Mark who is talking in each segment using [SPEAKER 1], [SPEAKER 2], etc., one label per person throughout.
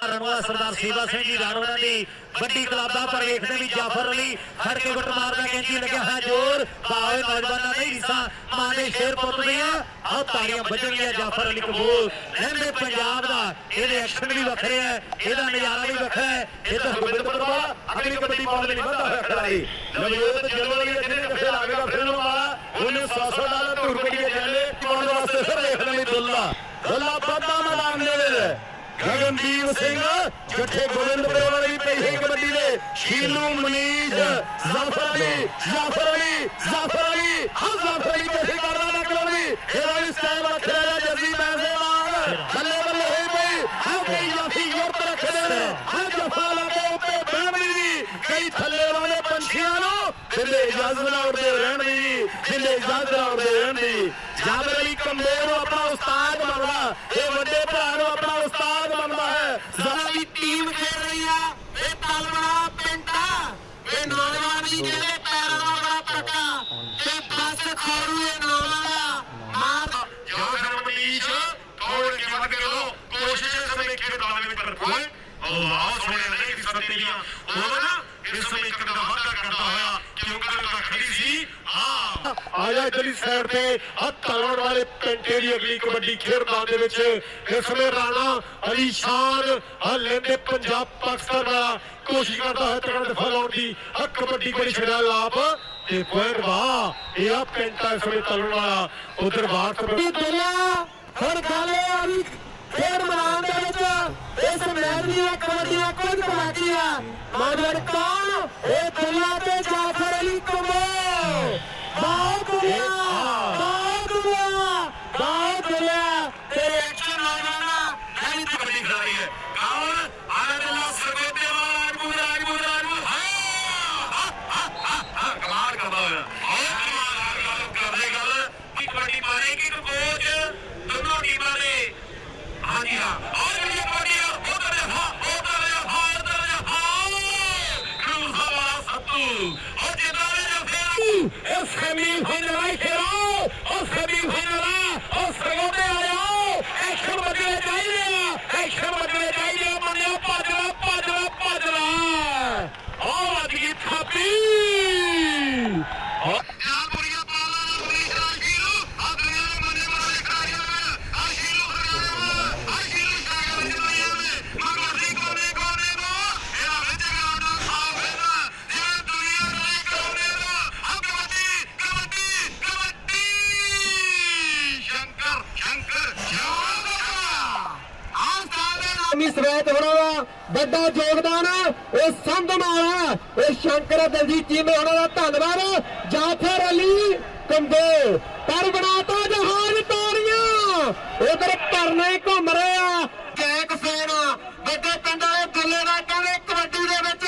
[SPEAKER 1] ਰਣਵਾ ਸਰਦਾਰ ਸੇਵਾ ਸਿੰਘ ਜੀ ਰਾਣੋਣਾ ਦੀ ਵੱਡੀ ਕਲਾਬਾਂ ਪਰ ਵੇਖਦੇ ਵੀ ਜਾਫਰ ਅਲੀ ਫੜ ਕੇ ਗੁੱਟ ਮਾਰਦਾ ਕਹਿੰਦੀ ਲੱਗਿਆ ਹੈ ਜੋਰ ਬਾਵੇ ਨੌਜਵਾਨਾਂ ਨਹੀਂ ਰੀਸਾਂ ਮਾਂ ਦੇ ਸ਼ੇਰ ਪੁੱਤ ਦੀਆਂ ਆਹ ਤਾੜੀਆਂ ਵੱਜਣਗੀਆਂ ਜਾਫਰ ਅਲੀ ਕਬੂਲ। ਲਹਿੰਦੇ ਪੰਜਾਬ ਦਾ, ਇਹਦੇ ਐਕਸ਼ਨ ਵੀ ਵੱਖਰੇ ਹੈ ਇਹਦਾ ਨਜ਼ਾਰਾ ਵੀ ਵੱਖਰਾ ਹੈ। ਇਹ ਤਾਂ ਗੋਬਿੰਦਪੁਰ ਵਾਲਾ, ਅਗਲੀ ਕਬੱਡੀ ਪਾਉਣ ਦੇ ਨਹੀਂ ਵੱਧਾ ਹੋਇਆ ਖਿਡਾਰੀ। ਨਵਜੋਤ ਜਲਵਾ ਵਾਲੀ ਜਿਹਨੇ ਕਿੱਥੇ ਲਾਵੇਗਾ ਫਿਰ ਨੂੰ ਵਾਲਾ, ਉਹਨੇ 100 ਡਾਲਰ ਧੂਰ ਕੱਢੀਏ ਜਾਲੇ, ਪਾਉਣ ਵਾਸਤੇ ਫਿਰ ਦੇਖਦੇ ਵੀ ਦੁੱਲਾ। ਦੁੱਲਾ ਬਾਦਾ ਗਗਨਦੀਪ ਸਿੰਘ ਜੱਠੇ ਗੋਬਿੰਦਪੁਰ ਵਾਲੀ ਪਈ ਕਬੱਡੀ ਦੇ, ਸ਼ੀਲੂ, ਮਨੀਸ਼, ਜ਼ਾਫਰ ਅਲੀ ਜ਼ਾਫਰ ਅਲੀ ਜ਼ਾਫਰ ਅਲੀ ਹਾਂ ਜ਼ਾਫਰ ਅਲੀ ਕਿਸੇ ਕਰਦਾ ਨਾ ਕਲੋਣੀ ਇਹਦਾ ਵੀ ਸਟਾਈਲ ਵੱਖਰਾ ਹੈ ਜੱਸੀ ਮੈਸੇ ਨਾਲ। ਬੱਲੇ ਬੱਲੇ ਹੋਈ ਪਈ ਹਾਂ ਕਈ ਜਾਫੀ ਯੂਰਪ ਰੱਖਦੇ ਨੇ। ਹਾਂ ਜਫਾ ਲਾ ਉੱਤੇ ਬਹਿਣ ਦੀ ਕਈ ਥੱਲੇ ਲਾਉਂਦੇ ਪੰਛੀਆਂ ਨੂੰ ਦਿਲੇ ਇਜਾਜ਼ਤ ਨਾਲ ਉੜਦੇ ਰਹਿਣ ਦੀ ਦਿਲੇ ਇਜਾਜ਼ਤ ਨਾਲ ਉੜਦੇ ਰਹਿਣ ਦੀ ਜਾਬਰ ਅਲੀ ਕੰਬੇ ਨੂੰ ਆਪਣਾ ਉਸਤਾਦ ਮੰਨਦਾ ਇਹ ਵੱਡੇ ਭਰਾ ਨੂੰ ਆਪਣਾ
[SPEAKER 2] ਵੀ ਜਿਹੜੇ ਪੈਰਾਂ ਦਾ ਬੜਾ ਪੱਕਾ ਤੇ ਬਸ ਖੋਰੂ ਇਹ ਨੌਜਵਾਨ ਮਾਰ।
[SPEAKER 3] ਜਾਂ ਫਿਰ ਮਨੀਸ਼ ਤੋੜ ਕੇ ਵੱਧ ਕਰੋ। ਕੋਸ਼ਿਸ਼ ਸਮੇਂ ਖੇਡਾਂ ਦੇ ਵਿੱਚ ਭਰਪੂਰ ਅੱਲਾਹ ਸੋਹਣੇ ਨੇ ਕਿ ਸੱਤੀਆਂ ਉਹ ਨਾ ਇਸ ਸਮੇਂ ਇੱਕ ਦਾ ਵਾਅਦਾ ਕਰਦਾ ਹੋਇਆ। ਕਿਉਂਕਿ ਉਹ ਤਾਂ ਖੜੀ ਸੀ। ਹਾਂ।
[SPEAKER 1] ਆ ਜਾ ਇਧਰਲੀ ਸਾਈਡ ਤੇ ਆ ਤਲਵੜ ਵਾਲੇ ਪਿੰਟੇ ਦੀ ਅਗਲੀ ਕਬੱਡੀ ਖੇਡ ਮੈਦਾਨ ਦੇ ਵਿੱਚ। ਇਸ ਸਮੇਂ ਰਾਣਾ ਅਲੀ ਸ਼ਾਨ ਆ ਲੈਂਦੇ ਪੰਜਾਬ, ਪਾਕਿਸਤਾਨ ਵਾਲਾ ਕੋਸ਼ਿਸ਼ ਕਰਦਾ ਹੈ ਤਕੜਾ ਦਫਾ ਲਾਉਣ ਦੀ। ਆ ਕਬੱਡੀ ਕੋਲ ਛੜਾ ਲਾਪ ਤੇ ਪੁਆਇੰਟ ਵਾਹ ਇਹ ਆ ਪਿੰਟਾ ਇਸ ਸਮੇਂ ਤਲਵੜ ਵਾਲਾ। ਉਧਰ ਬਾਹਰ ਤੋਂ
[SPEAKER 2] ਹੁਣ ਗੱਲ ਇਹ ਆ ਵੀ ਖੇਡ ਮੈਦਾਨ ਦੇ ਵਿੱਚ ਇਸ ਮੈਚ ਦੀਆਂ ਕਬੱਡੀਆਂ ਕੁਝ ਬਾਕੀ ਆ ਨੌਜਵਾਨ ਕੌਣ? ਇਹ ਦੁਲਾ Ausländer! Ausländer! ਸਵੈਤ ਹੋਣਾ ਵਾ। ਵੱਡਾ ਯੋਗਦਾਨ ਇਹ ਸੰਧਮ ਵਾਲਾ ਇਹ ਸ਼ੰਕਰ ਦਲਜੀਤ ਜੀ ਮੇ ਉਹਨਾਂ ਦਾ ਧੰਨਵਾਦ। ਜਾਫਰ ਅਲੀ ਕੰਬੋ ਪਰ ਬਣਾਤਾ ਜਹਾਜ਼ ਤਾੜੀਆਂ। ਉਧਰ ਪਰਨੇ ਘੁੰਮ ਰਹੇ ਆ ਜੈਕ ਫੈਨ ਵੱਡੇ ਪਿੰਡ ਵਾਲੇ ਦੁੱਲੇ ਦਾ ਕਹਿੰਦੇ ਕਬੱਡੀ ਦੇ ਵਿੱਚ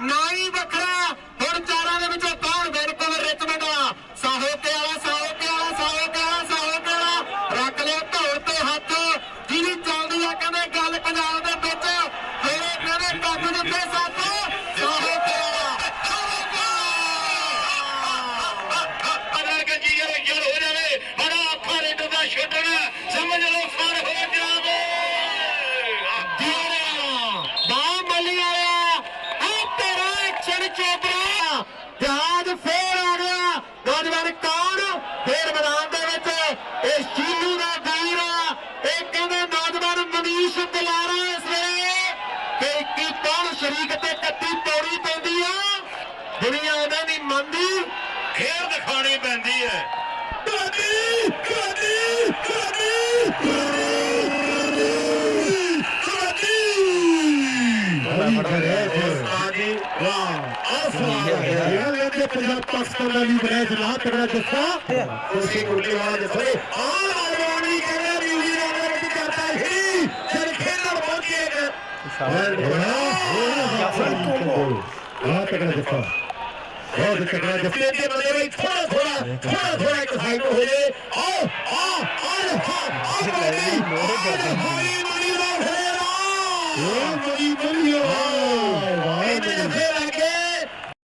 [SPEAKER 2] ਨਾ ਹੀ ਵੱਖਰਾ ਹੁਣ ਚਾਰਾਂ ਦੇ ਵਿੱਚੋਂ ਕੌਣ ਵੈਨਕੂਵਰ ਰਿਚਮੰਡ ਆ ਸਾਹੋ ਤੇ ਵਾਲਾ ਸਾਹੋ ਤੇ ਵਾਲਾ ਸਾਹੋ ਤੇ ਵਾਲਾ ਸਾਹੋ ਤੇ ਵਾਲਾ ਰੱਖ ਲਿਆ ਢੋਲ ਤੇ ਹੱਥ ਜਿਹਦੀ ਚੱਲਦੀ ਆ ਕਹਿੰਦੇ ਗੱਲ ਪੰਜਾਬ ਦੇ ਵਿੱਚ ਮੇਰੇ ਕਹਿੰਦੇ ਕੱਪ ਦਿੱਤੇ ਸੱਤ ਸਾਹੋ ਤੇ
[SPEAKER 3] ਅਗਰ ਕਿ ਯਾਰ ਯਾਰ ਹੋ ਜਾਵੇ ਬੜਾ ਅੱਖਾਂ ਰੇਡ ਦਾ ਛੱਡਣਾ ਸਮਝ ਲਓ ਫਰ ਹੋ ਜਾਵੇ
[SPEAKER 2] ਵਾਲਾ ਬਾਹ ਮੱਲੀ ਆਇਆ ਆ ਤੇਰਾ ਐਕਸ਼ਨ ਚੋਪੜਾ ਜਹਾਜ਼ ਫੇਰ ਆ ਗਿਆ ਨੌਜਵਾਨ ਕੌਣ ਫੇਰ ਮੈਦਾਨ ਦੇ ਵਿੱਚ ਇਹ ਸ਼ੀਲੂ ਦਾ ਵੀਰ ਆ ਇਹ ਕਹਿੰਦੇ ਨੌਜਵਾਨ ਮਨੀਸ਼ ਦਿਲਾਰਾ ਇਸ ਵੇਲੇ। ਕਿ ਕੀ ਕੌਣ ਸ਼ਰੀਕ ਤੇ ਕੱਤੀ ਤੋੜੀ ਪੈਂਦੀ ਆ? ਦੁਨੀਆ ਉਹਨਾਂ ਦੀ ਮੰਨਦੀ
[SPEAKER 3] ਖੇਰ ਦਿਖਾਣੀ ਪੈਂਦੀ ਹੈ।
[SPEAKER 1] ਕਬੱਡੀ ਕਬੱਡੀ ਕਬੱਡੀ ਕਬੱਡੀ ਵਾਹ ਆਸਮਾਨ ਇਹ ਲੈਂਦੇ ਪੰਜਾਬ ਪਾਕਿਸਤਾਨ ਦਾ ਵੀ ਬੜਾ ਜਲਾ ਤਗੜਾ ਜੱਫਾ ਤੁਸੀਂ ਕੁੱਲੇ ਵਾਲਾ ਜੱਫਾ ਆ ਨੌਜਵਾਨੀ ਕਹਿੰਦਾ ਨਿਊਜ਼ੀਲੈਂਡ ਦੇ ਵਿੱਚ ਕਰਦਾ ਹੀ ਜਦ ਖੇਡਣ ਪਹੁੰਚੇ ਆ ਤਗੜਾ ਜੱਫਾ ਬਹੁਤ ਤਕੜਾ ਜਫੇ ਦੇ ਬੰਦੇ ਵਿੱਚ ਥੋੜਾ ਥੋੜਾ ਥੋੜਾ ਥੋੜਾ ਇੱਕ ਸਾਈਡ ਹੋ ਜੇ ਆਓ ਆ ਆ ਆ ਆ ਮਾਰੀ ਮਾਰੀ ਮਾਰੀ ਦਾ ਫੇਰਾ